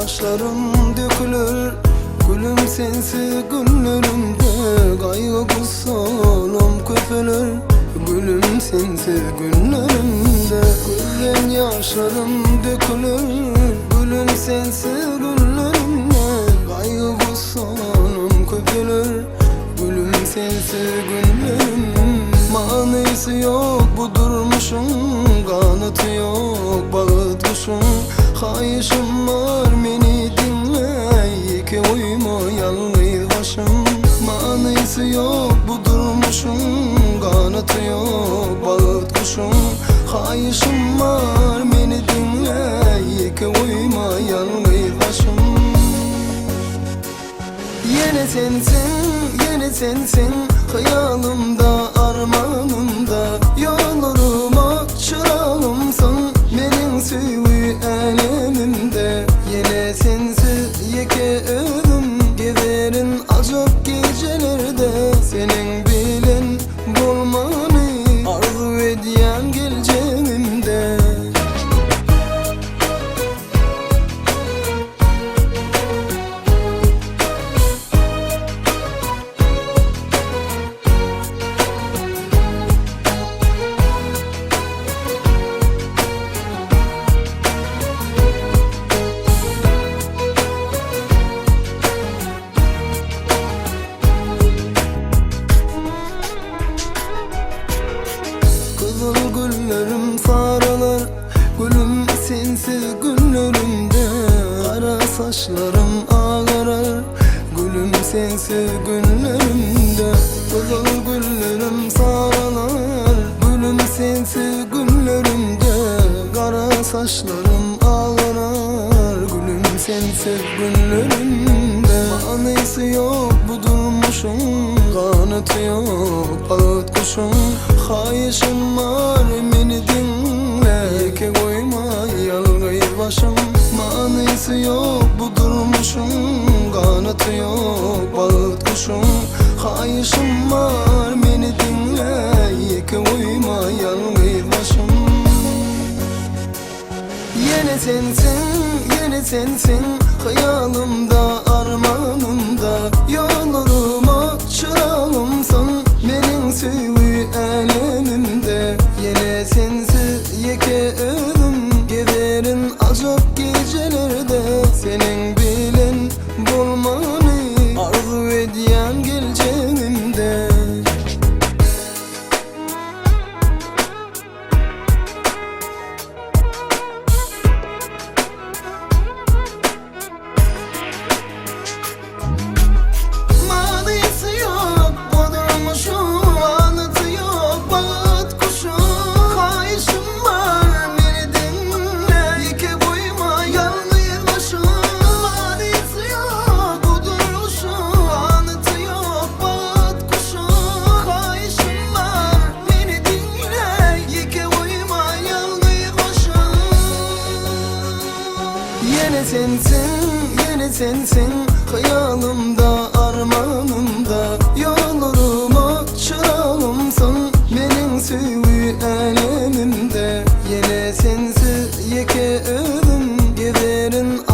yaşlarım dökülür Gülüm sensiz günlerimde. Kaygı kusalım köpülür Gülüm sensiz günlerimde. Gözden yaşlarım dökülür Gülüm sensiz günlerimde. Kaygı kusalım köpülür Gülüm sensiz günlerim Manisi yok bu durmuşum Kanıtı yok bağıt kuşum Kayışım var beni dinle. İki uyuma yalnız başım. Manisi yok bu durmuşum. Kanıtı yok bağıt kuşum. Kayışım var beni dinle. İki uyuma yalnız başım. Yeni sensin, yeni sensin. Hayalımda, armanımda Yollarıma çırağımsın Acık gecelerde Senin saçlarım ağarır Gülüm sensiz günlerimde. Kızıl güllerim sarılır Gülüm sensiz günlerimde. Kara saçlarım ağarır Gülüm sensiz günlerimde. Manisi yok bu durmuşum Kanıtı yok ağıt kuşum. Kayışım var Manisi yok bu durmuşum Kanıtı yok bağıt kuşum. Kayışım var beni dinle Yeke koyma yalgız başım. Yeni sensin, yeni sensin Hayalımda, armanımda. Yollarıma sensin, yeni sensin. Hayalımda, armanımda Yollarıma çırağımsın. Benim suyu elemimde Yine sensiz yeke ödüm Gezerin